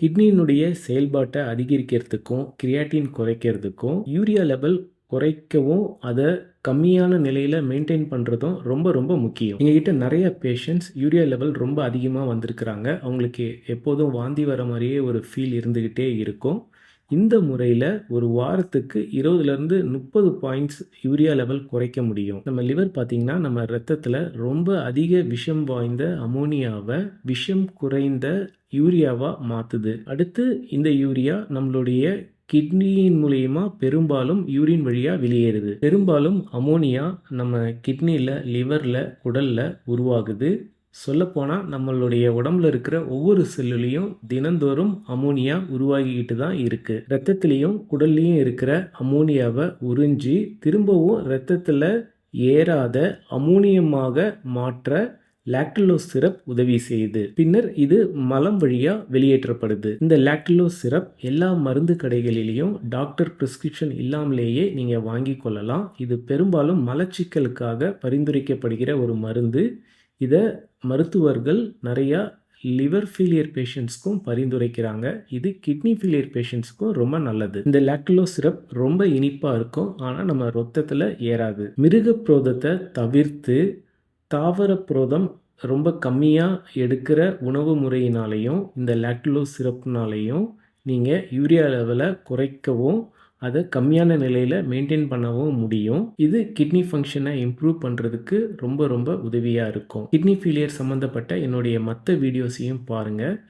கிட்னியினுடைய செயல்பாட்டை அதிகரிக்கிறதுக்கும் கிரியாட்டின் குறைக்கிறதுக்கும் யூரியா லெவல் குறைக்கவும் அதை கம்மியான நிலையில் மெயின்டைன் பண்ணுறதும் ரொம்ப ரொம்ப முக்கியம். எங்ககிட்ட நிறைய பேஷண்ட்ஸ் யூரியா லெவல் ரொம்ப அதிகமாக வந்திருக்கிறாங்க. அவங்களுக்கு எப்போதும் வாந்தி வர மாதிரியே ஒரு ஃபீல் இருந்துக்கிட்டே இருக்கும். இந்த முறையில் ஒரு வாரத்துக்கு இருபதுலேருந்து முப்பது பாயிண்ட்ஸ் யூரியா லெவல் குறைக்க முடியும். நம்ம லிவர் பார்த்திங்கன்னா நம்ம ரத்தத்தில் ரொம்ப அதிக விஷம் வாய்ந்த அமோனியாவை விஷம் குறைந்த யூரியாவாக மாற்றுது அடுத்து இந்த யூரியா நம்மளுடைய கிட்னியின் மூலியமா பெரும்பாலும் யூரின் வழியாக வெளியேறுது. பெரும்பாலும் அமோனியா நம்ம கிட்னியில் லிவரில் குடலில் உருவாகுது. சொல்லப்போனால் நம்மளுடைய உடம்புல இருக்கிற ஒவ்வொரு செல்லுலேயும் தினந்தோறும் அமோனியா உருவாகிக்கிட்டு தான் இருக்குது ரத்தத்துலேயும் குடல்லையும் இருக்கிற அமோனியாவை உறிஞ்சி திரும்பவும் ரத்தத்தில் ஏறாத அமோனியமாக மாற்ற லாக்டுலோஸ் சிரப் உதவி செய்யுது. பின்னர் இது மலம் வழியா வெளியேற்றப்படுது. இந்த லாக்டுலோஸ் சிரப் எல்லா மருந்து கடைகளிலையும் டாக்டர் பிரிஸ்கிரிப்ஷன் இல்லாமலேயே நீங்க வாங்கி கொள்ளலாம். இது பெரும்பாலும் மலச்சிக்கலுக்காக பரிந்துரைக்கப்படுகிற ஒரு மருந்து. இதை மருத்துவர்கள் நிறையா லிவர் ஃபெயிலியர் பேஷண்ட்ஸ்க்கும் பரிந்துரைக்கிறாங்க. இது கிட்னி ஃபெயிலியர் பேஷண்ட்ஸ்க்கும் ரொம்ப நல்லது. இந்த லாக்டுலோ சிரப் ரொம்ப இனிப்பாக இருக்கும். ஆனால் நம்ம ரத்தத்தில் ஏறாது. மிருக புரோதத்தை தவிர்த்து தாவர புரோதம் ரொம்ப கம்மியாக எடுக்கிற உணவு முறையினாலையும் இந்த லாக்டுலோ சிரப்னாலையும் நீங்கள் யூரியா லெவலை குறைக்கவும் அதை கம்மியான நிலையில் மெயின்டைன் பண்ணவும் முடியும். இது கிட்னி ஃபங்க்ஷனை இம்ப்ரூவ் பண்ணுறதுக்கு ரொம்ப ரொம்ப உதவியாக இருக்கும். கிட்னி ஃபெயிலியர் சம்மந்தப்பட்ட என்னுடைய மற்ற வீடியோஸையும் பாருங்கள்